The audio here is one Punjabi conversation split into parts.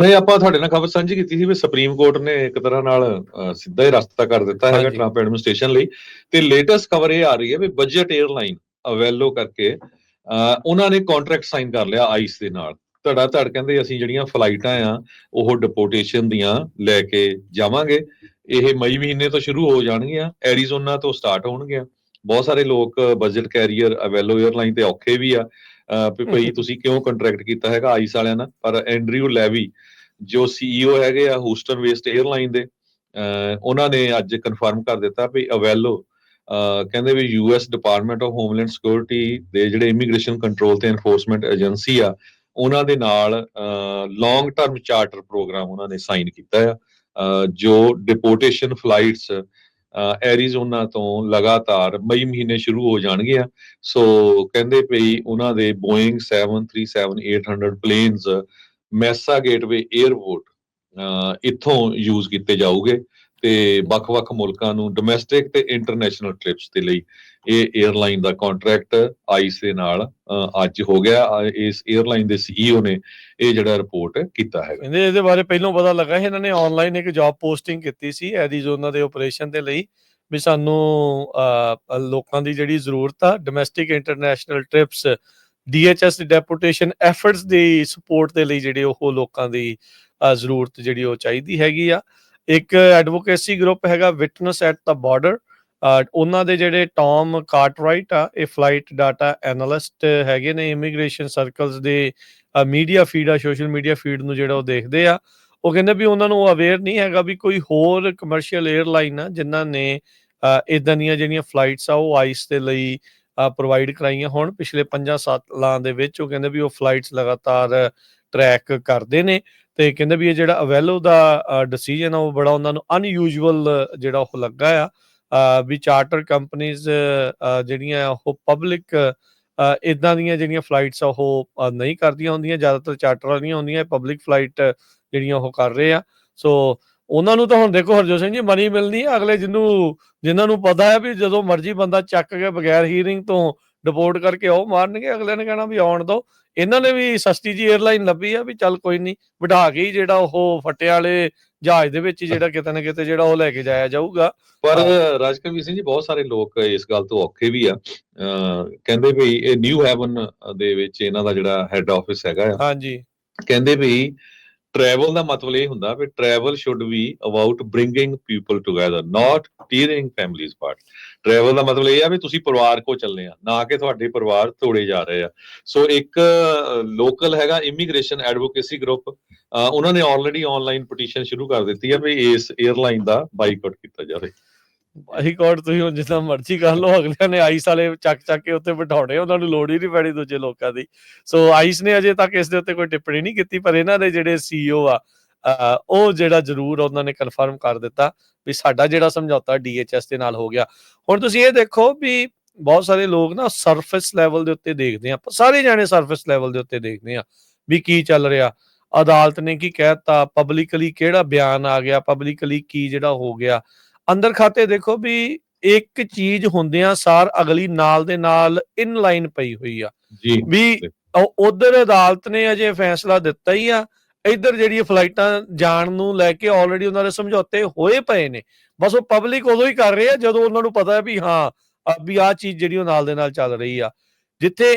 ਹੁਣੇ ਆਪਾਂ ਤੁਹਾਡੇ ਨਾਲ ਖਬਰ ਸਾਂਝੀ ਕੀਤੀ ਸੀ ਵੀ ਸੁਪਰੀਮ ਕੋਰਟ ਨੇ ਇੱਕ ਤਰ੍ਹਾਂ ਨਾਲ ਸਿੱਧਾ ਹੀ ਰਸਤਾ ਕਰ ਦਿੱਤਾ ਹੈਗਾ। ਟਰੰਪ ਐਡਮਿਨਿਸਟ੍ਰੇਸ਼ਨ ਲਈ। ਤੇ ਲੇਟੈਸਟ ਖਬਰ ਇਹ ਆ ਰਹੀ ਹੈ ਵੀ ਬਜਟ 에ਅਰਲਾਈਨ ਅਵੈਲੋ ਕਰਕੇ ਉਹਨਾਂ ਨੇ ਕੰਟਰੈਕਟ ਸਾਈਨ ਕਰ ਲਿਆ ਆਈਸ ਦੇ ਨਾਲ। ਧੜਾ ਧੜ ਕਹਿੰਦੇ ਅਸੀਂ ਜਿਹੜੀਆਂ ਫਲਾਈਟਾਂ ਆ ਉਹ ਡਿਪੋਰਟੇਸ਼ਨ ਦੀਆਂ ਲੈ ਕੇ ਜਾਵਾਂਗੇ। ਇਹ ਮਈ ਮਹੀਨੇ ਤੋਂ ਸ਼ੁਰੂ ਹੋ ਜਾਣਗੀਆਂ ਐਰੀਜ਼ੋਨਾ ਤੋਂ ਸਟਾਰਟ ਹੋਣਗੀਆਂ। ਬਹੁਤ ਸਾਰੇ ਲੋਕ ਬਜਟ ਕੈਰੀਅਰ ਅਵੈਲੋ 에ਅਰਲਾਈਨ ਤੇ ਔਖੇ ਵੀ ਆ। ਵੀ ਭਈ ਤੁਸੀਂ ਕਿਉਂ ਕੰਟਰੈਕਟ ਕੀਤਾ ਹੈਗਾ ਆਈਸ ਵਾਲਿਆਂ ਨਾਲ? ਪਰ ਐਂਡਰਿਊ ਲੈਵੀ ਜੋ ਸੀਈਓ ਹੈਗੇ ਆ ਹੂਸਟਨ ਵੇਸਟ 에ਅਰਲਾਈਨ ਦੇ ਉਹਨਾਂ ਨੇ ਅੱਜ ਕਨਫਰਮ ਕਰ ਦਿੱਤਾ ਵੀ ਅਵੈਲੋ ਕਹਿੰਦੇ ਵੀ US department of homeland security ਦੇ ਜਿਹੜੇ ਇਮੀਗ੍ਰੇਸ਼ਨ ਕੰਟਰੋਲ ਤੇ ਐਨਫੋਰਸਮੈਂਟ ਏਜੰਸੀ ਆ ਉਹਨਾਂ ਦੇ ਨਾਲ ਲੌਂਗ ਟਰਮ ਚਾਰਟਰ ਪ੍ਰੋਗਰਾਮ ਉਹਨਾਂ ਨੇ ਸਾਈਨ ਕੀਤਾ ਆ ਜੋ ਡਿਪੋਰਟੇਸ਼ਨ ਫਲਾਈਟਸ ਐਰੀਜ਼ੋਨਾ ਤੋਂ ਲਗਾਤਾਰ ਮਈ ਮਹੀਨੇ ਸ਼ੁਰੂ ਹੋ ਜਾਣਗੀਆਂ ਸੋ ਕਹਿੰਦੇ ਪਈ ਉਹਨਾਂ ਦੇ Boeing 737-800 planes Mesa Gateway airport ਇੱਥੋਂ ਯੂਜ਼ ਕੀਤੇ ਜਾਊਗੇ। ਤੇ ਵੱਖ-ਵੱਖ ਮੁਲਕਾਂ ਨੂੰ ਡੋਮੈਸਟਿਕ ਤੇ ਇੰਟਰਨੈਸ਼ਨਲ ਟ੍ਰਿਪਸ ਦੇ ਲਈ ਇਹ 에ਅਰਲਾਈਨ ਦਾ ਕੰਟਰੈਕਟ ਆਈਸ ਦੇ ਨਾਲ ਅੱਜ ਹੋ ਗਿਆ ਇਸ 에ਅਰਲਾਈਨ ਦੇ ਸੀਈਓ ਨੇ ਇਹ ਜਿਹੜਾ ਰਿਪੋਰਟ ਕੀਤਾ ਹੈਗਾ। ਕਹਿੰਦੇ ਇਹਦੇ ਬਾਰੇ ਪਹਿਲਾਂ ਪਤਾ ਲੱਗਾ ਸੀ, ਇਹਨਾਂ ਨੇ ਆਨਲਾਈਨ ਇੱਕ ਜੌਬ ਪੋਸਟਿੰਗ ਕੀਤੀ ਸੀ ਐਰੀਜ਼ੋਨਾ ਦੇ ਆਪਰੇਸ਼ਨ ਦੇ ਲਈ, ਵੀ ਸਾਨੂੰ ਲੋਕਾਂ ਦੀ ਜਿਹੜੀ ਜ਼ਰੂਰਤ ਆ domestic international trips DHS deputation efforts ਦੀ ਸਪੋਰਟ ਦੇ ਲਈ ਜਿਹੜੇ ਉਹ ਲੋਕਾਂ ਦੀ ਜ਼ਰੂਰਤ ਜਿਹੜੀ ਉਹ ਚਾਹੀਦੀ ਹੈਗੀ ਆ। ਇੱਕ ਐਡਵੋਕੇਸੀ ਗਰੁੱਪ ਹੈਗਾ ਵਿਟਨੈਸ ਐਟ ਦਾ ਬਾਰਡਰ। ਉਹਨਾਂ ਦੇ ਜਿਹੜੇ ਟੌਮ ਕਾਰਟਰਾਈਟ ਆ, ਇਹ ਫਲਾਈਟ ਡਾਟਾ ਐਨਾਲਿਸਟ ਹੈਗੇ ਨੇ, ਇਮੀਗ੍ਰੇਸ਼ਨ ਸਰਕਲਸ ਦੇ ਮੀਡੀਆ ਫੀਡ ਆ, ਸੋਸ਼ਲ ਮੀਡੀਆ ਫੀਡ ਨੂੰ ਜਿਹੜਾ ਉਹ ਦੇਖਦੇ ਆ। ਉਹ ਕਹਿੰਦੇ ਵੀ ਉਹਨਾਂ ਨੂੰ ਅਵੇਅਰ ਨਹੀਂ ਹੈਗਾ ਵੀ ਕੋਈ ਹੋਰ ਕਮਰਸ਼ੀਅਲ 에ਅਰਲਾਈਨ ਆ, ਜਿਨ੍ਹਾਂ ਨੇ ਇਦਾਂ ਦੀਆਂ ਜਿਹੜੀਆਂ ਫਲਾਈਟਸ ਆ, ਉਹ ਆਈਸ ਦੇ ਲਈ ਪ੍ਰੋਵਾਈਡ ਕਰਾਈਆਂ ਹੁਣ। ਪਿਛਲੇ 5 ਸਾਲਾਂ ਦੇ ਵਿੱਚ ਉਹ ਕਹਿੰਦੇ ਵੀ ਉਹ ਫਲਾਈਟਸ ਲਗਾਤਾਰ ਟਰੈਕ ਕਰਦੇ ਨੇ ਤੇ ਕਹਿੰਦੇ ਵੀ ਇਹ ਜਿਹੜਾ ਅਵੈਲੋ ਦਾ ਡਿਸੀਜਨ ਆ ਉਹ ਬੜਾ ਉਹਨਾਂ ਨੂੰ ਅਨਯੂਜੂਅਲ ਜਿਹੜਾ ਉਹ ਲੱਗਾ ਆ। ਵੀ ਚਾਰਟਰ ਕੰਪਨੀਆਂ ਜਿਹੜੀਆਂ ਉਹ ਪਬਲਿਕ ਇਦਾਂ ਦੀਆਂ ਜਿਹੜੀਆਂ ਫਲਾਈਟਸ ਆ ਉਹ ਨਹੀਂ ਕਰਦੀਆਂ ਹੁੰਦੀਆਂ, ਜ਼ਿਆਦਾਤਰ ਚਾਰਟਰ ਵਾਲੀਆਂ ਹੁੰਦੀਆਂ ਪਬਲਿਕ ਫਲਾਈਟ ਜਿਹੜੀਆਂ ਉਹ ਕਰ ਰਹੇ ਆ। ਸੋ ਉਹਨਾਂ ਨੂੰ ਤਾਂ ਹੁਣ ਦੇਖੋ ਹਰਜੋਤ ਸਿੰਘ ਜੀ ਮਨੀ ਮਿਲਣੀ ਆ, ਅਗਲੇ ਜਿਹਨੂੰ, ਜਿਨ੍ਹਾਂ ਨੂੰ ਪਤਾ ਹੈ ਵੀ ਜਦੋਂ ਮਰਜ਼ੀ ਬੰਦਾ ਚੱਕ ਕੇ ਬਗੈਰ ਹੀਰਿੰਗ ਤੋਂ ਡਿਪੋਰਟ ਕਰਕੇ ਉਹ ਮਾਰਨਗੇ ਅਗਲੇ ਨੇ ਕਹਿਣਾ ਵੀ ਆਉਣ ਦੋ। ਇਹਨਾਂ ਨੇ ਵੀ ਸਸਤੀ ਜੀ 에ਅਰਲਾਈਨ ਲੱਭੀ ਆ ਵੀ ਚੱਲ ਕੋਈ ਨਹੀਂ ਬਿਠਾ ਕੇ ਹੀ ਜਿਹੜਾ ਉਹ ਫੱਟੇ ਵਾਲੇ ਜਹਾਜ਼ ਦੇ ਵਿੱਚ ਜਿਹੜਾ ਕਿਤੇ ਨਾ ਕਿਤੇ ਜਿਹੜਾ ਉਹ ਲੈ ਕੇ ਜਾਇਆ ਜਾਊਗਾ। ਪਰ ਰਾਜਕਵੀਰ ਸਿੰਘ ਜੀ ਬਹੁਤ ਸਾਰੇ ਲੋਕ ਇਸ ਗੱਲ ਤੋਂ ਔਖੇ ਵੀ ਆ। ਕਹਿੰਦੇ ਵੀ ਇਹ ਨਿਊ ਹੈਵਨ ਦੇ ਵਿੱਚ ਇਹਨਾਂ ਦਾ ਜਿਹੜਾ ਹੈੱਡ ਆਫਿਸ ਹੈਗਾ ਆ। ਹਾਂਜੀ। ਕਹਿੰਦੇ ਵੀ ਟਰੈਵਲ ਦਾ ਮਤਲਬ ਇਹ ਹੁੰਦਾ ਵੀ travel should be about bringing people together not tearing families part travel ਦਾ ਮਤਲਬ ਇਹ ਆ ਵੀ ਤੁਸੀਂ ਪਰਿਵਾਰ ਕੋ ਚੱਲੇ ਆ, ਨਾ ਕਿ ਤੁਹਾਡੇ ਪਰਿਵਾਰ ਤੋੜੇ ਜਾ ਰਹੇ ਆ। ਸੋ ਇੱਕ ਲੋਕਲ ਹੈਗਾ ਇਮੀਗ੍ਰੇਸ਼ਨ ਐਡਵੋਕੇਸੀ ਗਰੁੱਪ ਉਹਨਾਂ ਨੇ ਆਲਰੇਡੀ ਆਨਲਾਈਨ ਪਟੀਸ਼ਨ ਸ਼ੁਰੂ ਕਰ ਦਿੱਤੀ ਆ ਵੀ ਇਸ 에ਅਰਲਾਈਨ ਦਾ ਬਾਈਕਾਟ ਕੀਤਾ ਜਾਵੇ। ਆਹੀ ਤੁਸੀਂ ਹੁਣ ਜਿੱਦਾਂ ਮਰਜ਼ੀ ਕਰ ਲਓ, ਅਗਲਿਆਂ ਨੇ ਆਈਸ ਵਾਲੇ ਚੱਕ ਚੱਕ ਕੇ ਉੱਤੇ ਬਿਠਾਉਣੇ ਉਹਨਾਂ ਨੂੰ ਲੋੜ ਹੀ ਨਹੀਂ ਪੈਣੀ ਦੂਜੇ ਲੋਕਾਂ ਦੀ। ਸੋ ਆਈਸ ਨੇ ਅਜੇ ਤੱਕ ਇਸ ਦੇ ਉੱਤੇ ਕੋਈ ਟਿੱਪਣੀ ਨਹੀਂ ਕੀਤੀ, ਪਰ ਇਹਨਾਂ ਦੇ ਜਿਹੜੇ ਸੀਈਓ ਆ ਉਹ ਜਿਹੜਾ ਜ਼ਰੂਰ ਉਹਨਾਂ ਨੇ ਕਨਫਰਮ ਕਰ ਦਿੱਤਾ ਵੀ ਸਾਡਾ ਜਿਹੜਾ ਸਮਝੌਤਾ ਡੀਐਚਐਸ ਦੇ ਨਾਲ ਹੋ ਗਿਆ। ਹੁਣ ਤੁਸੀਂ ਇਹ ਦੇਖੋ ਵੀ ਬਹੁਤ ਸਾਰੇ ਲੋਕ ਨਾ ਸਰਫੇਸ ਲੈਵਲ ਦੇ ਉੱਤੇ ਦੇਖਦੇ ਆ ਸਾਰੇ ਜਾਣੇ ਸਰਫੇਸ ਲੈਵਲ ਦੇ ਉੱਤੇ ਦੇਖਦੇ ਆ ਵੀ ਕੀ ਚੱਲ ਰਿਹਾ। ਅਦਾਲਤ ਨੇ ਕੀ ਕਹਿਤਾ ਪਬਲਿਕਲੀ ਕਿਹੜਾ ਬਿਆਨ ਆ ਗਿਆ ਪਬਲਿਕਲੀ ਕੀ ਜਿਹੜਾ ਹੋ ਗਿਆ। ਅੰਦਰ ਖਾਤੇ ਦੇਖੋ ਵੀ ਇੱਕ ਚੀਜ਼ ਹੁੰਦਿਆਂ ਸਾਰ ਅਗਲੀ ਨਾਲ ਦੇ ਨਾਲ ਇਨ ਲਾਈਨ ਪਈ ਹੋਈ ਆ। ਜੀ। ਵੀ ਉਧਰ ਅਦਾਲਤ ਨੇ ਅਜੇ ਫੈਸਲਾ ਦਿੱਤਾ ਹੀ ਆ। ਇੱਧਰ ਜਿਹੜੀ ਫਲਾਈਟਾਂ ਜਾਣ ਨੂੰ ਲੈ ਕੇ ਆਲਰੇਡੀ ਉਹਨਾਂ ਦੇ ਸਮਝੌਤੇ ਹੋਏ ਪਏ ਨੇ। ਬਸ ਉਹ ਪਬਲਿਕ ਉਦੋਂ ਹੀ ਕਰ ਰਹੇ ਆ ਜਦੋਂ ਉਹਨਾਂ ਨੂੰ ਪਤਾ ਹੈ ਵੀ ਹਾਂ ਵੀ ਆ ਚੀਜ਼ ਜਿਹੜੀ ਉਹ ਨਾਲ ਦੇ ਨਾਲ ਚੱਲ ਰਹੀ ਆ। ਜਿੱਥੇ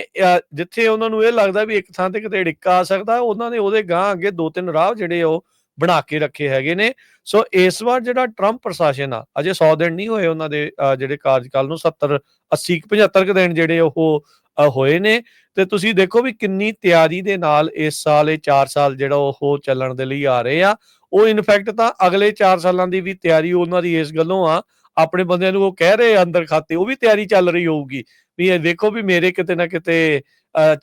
ਜਿੱਥੇ ਉਹਨਾਂ ਨੂੰ ਇਹ ਲੱਗਦਾ ਵੀ ਇੱਕ ਥਾਂ ਤੇ ਕਿਤੇ ਢਿੱਕਾ ਆ ਸਕਦਾ ਉਹਨਾਂ ਨੇ ਉਹਦੇ ਗਾਂ ਅੱਗੇ ਦੋ ਤਿੰਨ ਰਾਹ ਜਿਹੜੇ ਉਹ ਬਣਾ ਕੇ ਰੱਖੇ ਹੈਗੇ ਨੇ। ਸੋ ਇਸ ਵਾਰ ਜਿਹੜਾ ਟਰੰਪ ਪ੍ਰਸ਼ਾਸਨ ਆ, ਅਜੇ 100 ਦਿਨ ਨਹੀਂ ਹੋਏ ਉਹਨਾਂ ਦੇ ਜਿਹੜੇ ਕਾਰਜਕਾਲ ਨੂੰ 70 80 75 ਕੁ ਦਿਨ ਜਿਹੜੇ ਉਹ ਹੋਏ ਨੇ। ਤੇ ਤੁਸੀਂ ਦੇਖੋ ਵੀ ਕਿੰਨੀ ਤਿਆਰੀ ਦੇ ਨਾਲ ਇਸ ਸਾਲ, ਇਹ 4 ਸਾਲ ਜਿਹੜਾ ਉਹ ਚੱਲਣ ਦੇ ਲਈ ਆ ਰਹੇ ਆ। ਉਹ ਇਨਫੈਕਟ ਤਾਂ ਅਗਲੇ 4 ਸਾਲਾਂ ਦੀ ਵੀ ਤਿਆਰੀ ਉਹਨਾਂ ਦੀ ਇਸ ਗੱਲੋਂ ਆ। ਆਪਣੇ ਬੰਦਿਆਂ ਨੂੰ ਉਹ ਕਹਿ ਰਹੇ ਆ ਅੰਦਰ ਖਾਤੇ, ਉਹ ਵੀ ਤਿਆਰੀ ਚੱਲ ਰਹੀ ਹੋਊਗੀ। ਵੀ ਇਹ ਦੇਖੋ ਵੀ ਮੇਰੇ ਕਿਤੇ ਨਾ ਕਿਤੇ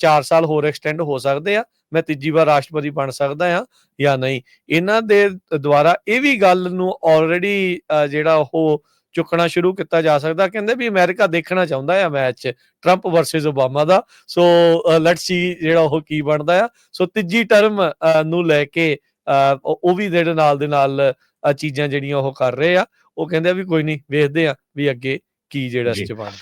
4 ਸਾਲ ਹੋਰ ਐਕਸਟੈਂਡ ਹੋ ਸਕਦੇ ਆ ਮੈਂ ਤੀਜੀ ਵਾਰ ਰਾਸ਼ਟਰਪਤੀ ਬਣ ਸਕਦਾ ਆ ਜਾਂ ਨਹੀਂ। ਇਹਨਾਂ ਦੇ ਦੁਆਰਾ ਇਹ ਵੀ ਗੱਲ ਨੂੰ ਆਲਰੇਡੀ ਜਿਹੜਾ ਉਹ ਚੁੱਕਣਾ ਸ਼ੁਰੂ ਕੀਤਾ ਜਾ ਸਕਦਾ। ਕਹਿੰਦੇ ਵੀ ਅਮਰੀਕਾ ਦੇਖਣਾ ਚਾਹੁੰਦਾ ਆ ਮੈਚ ਟਰੰਪ ਵਰਸਸ ਓਬਾਮਾ ਦਾ। ਸੋ ਲੈਟਸ ਸੀ ਜਿਹੜਾ ਉਹ ਕੀ ਬਣਦਾ ਆ। ਸੋ ਤੀਜੀ ਟਰਮ ਨੂੰ ਲੈ ਕੇ ਉਹ ਵੀ ਜਿਹੜੇ ਨਾਲ ਦੇ ਨਾਲ ਚੀਜ਼ਾਂ ਜਿਹੜੀਆਂ ਉਹ ਕਰ ਰਹੇ ਆ। ਉਹ ਕਹਿੰਦੇ ਆ ਵੀ ਕੋਈ ਨਹੀਂ ਵੇਖਦੇ ਆ ਵੀ ਅੱਗੇ ਕੀ ਜਿਹੜਾ ਇਸ। ਚ ਬਣਦਾ।